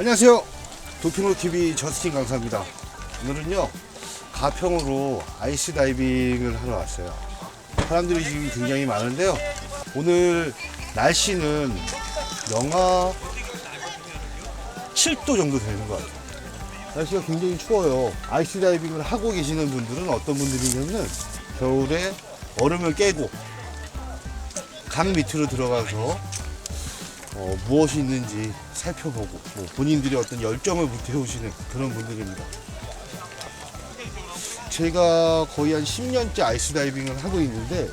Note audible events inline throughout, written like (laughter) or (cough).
안녕하세요. 도핑로 TV 저스틴 강사입니다. 오늘은요 가평으로 아이스 다이빙을 하러 왔어요. 사람들이 지금 굉장히 많은데요. 오늘 날씨는 영하 7도 정도 되는 것 같아요. 날씨가 굉장히 추워요. 아이스 다이빙을 하고 계시는 분들은 어떤 분들이냐면 겨울에 얼음을 깨고 강 밑으로 들어가서 어, 무엇이 있는지 살펴보고 뭐 본인들이 어떤 열정을 불태우시는 그런 분들입니다. 제가 거의 한 10년째 아이스 다이빙을 하고 있는데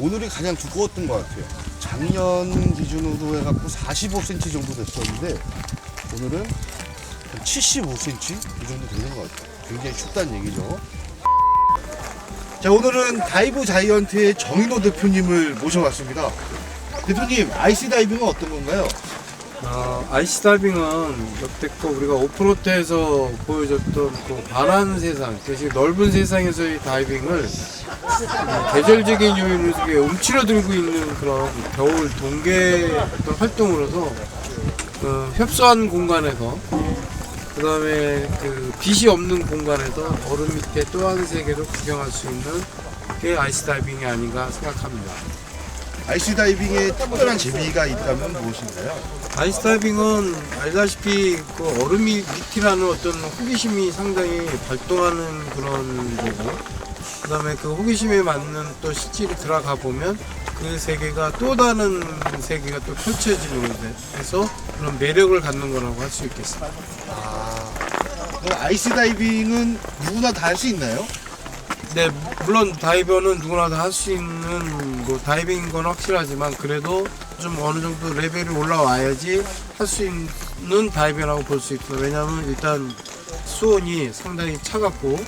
오늘이 가장 두꺼웠던 것 같아요. 작년 기준으로 해갖고 45cm 정도 됐었는데 오늘은 한 75cm 이 정도 되는 것 같아요. 굉장히 춥다는 얘기죠. 자 오늘은 다이브 자이언트의 정인호 대표님을 모셔봤습니다. 대표님 아이스 다이빙은 어떤 건가요? 어, 아이스 다이빙은 여태껏 우리가 오프로트에서 보여줬던 그 바란 세상, 대신 넓은 세상에서의 다이빙을 음, 계절적인 요인을 속에 움츠러들고 있는 그런 겨울 동계 어떤 활동으로서 그 협소한 공간에서 그 다음에 그 빛이 없는 공간에서 얼음 밑에 또 한 세계를 구경할 수 있는 게 아이스 다이빙이 아닌가 생각합니다. 아이스 다이빙에 특별한 재미가 있다면 무엇인가요? 아이스 다이빙은 알다시피 그 얼음이 밑이라는 어떤 호기심이 상당히 발동하는 그런 거고 그다음에 그 호기심에 맞는 또 실질이 들어가 보면 그 세계가 또 다른 세계가 또 펼쳐지는 거죠. 그래서 그런 매력을 갖는 거라고 할 수 있겠습니다. 그럼 아이스 다이빙은 누구나 다 할 수 있나요? 네, 물론 다이버는 누구나 다 할 수 있는 뭐 다이빙인 건 확실하지만 그래도 좀 어느 정도 레벨이 올라와야지 할 수 있는 다이빙이라고 볼 수 있어요. 왜냐하면 일단 수온이 상당히 차갑고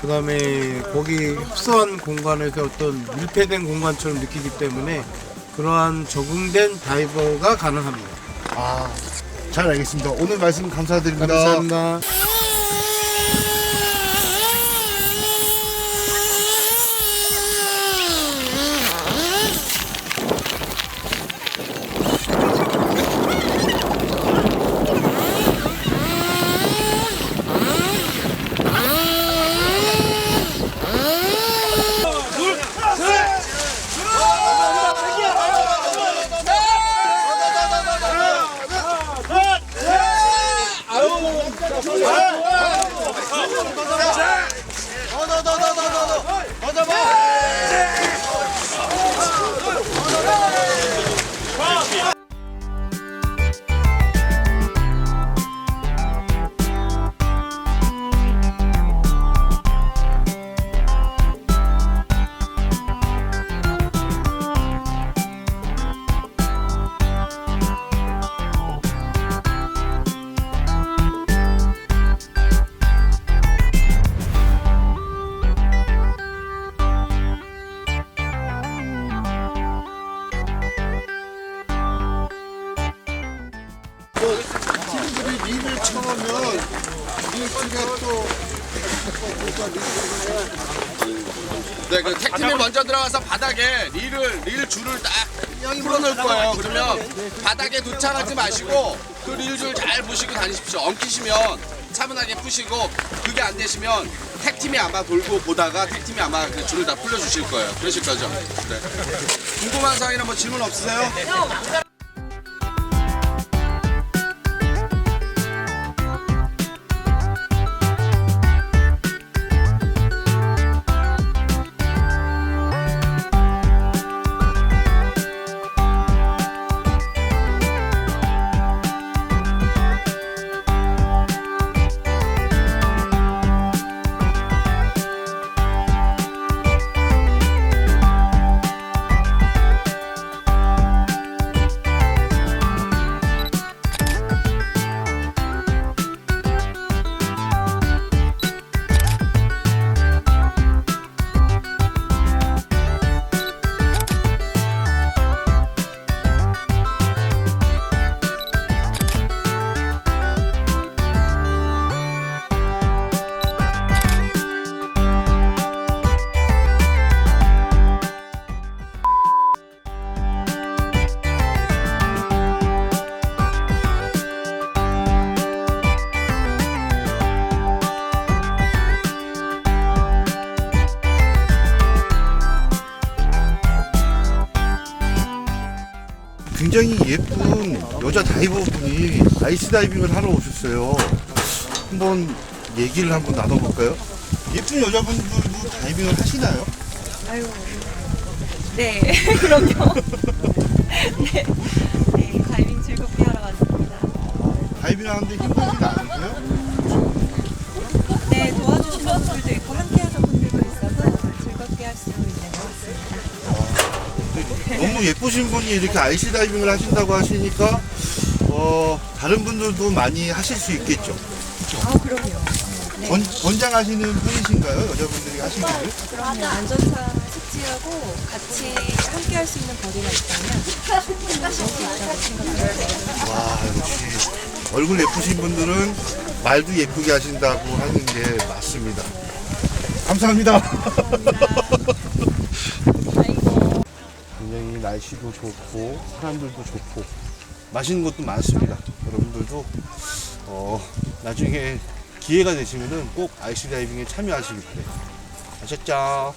그 다음에 거기 협소한 공간에서 어떤 밀폐된 공간처럼 느끼기 때문에 그러한 적응된 다이버가 가능합니다. 아, 잘 알겠습니다. 오늘 말씀 감사드립니다. 감사합니다. 쳐놓으면 릴치가 또 네, 그 택팀이 먼저 들어가서 바닥에 릴을 릴 줄을 딱 풀어놓을 거예요. 그러면 바닥에 도착하지 마시고 그 릴 줄 잘 보시고 다니십시오. 엉키시면 차분하게 푸시고 그게 안 되시면 택팀이 아마 돌고 보다가 택팀이 아마 그 줄을 다 풀려주실 거예요. 그러실 거죠? 네. 궁금한 사항이나 뭐 질문 없으세요? 굉장히 예쁜 여자 다이버분이 아이스 다이빙을 하러 오셨어요. 한번 얘기를 한번 나눠볼까요? 예쁜 여자분들도 다이빙을 하시나요? 아유, 네, (laughs) 그럼요. 네, 네, 다이빙 즐겁게 하러 왔습니다. 다이빙 하는데 힘들지가 않으세요? 너무 예쁘신 분이 이렇게 아이스 다이빙을 하신다고 하시니까 어, 다른 분들도 많이 하실 수 있겠죠. 아, 그럼요. 네, 권, 권장하시는 편이신가요? 여자분들이 하시기를? 그럼요. 안전상 숙지하고 같이 함께 할 수 있는 거리가 있다면 충분히 하실 수 있다고 생각합니다. 와 역시 얼굴 예쁘신 분들은 말도 예쁘게 하신다고 하는 게 맞습니다. 감사합니다. 굉 장히 날씨도 좋고 사람들도 좋고 맛있는 것도 많습니다. 여러분들도 어, 나중에 기회가 되시면은 꼭 아이스 다이빙에 참여하시기 바래요. 아셨죠?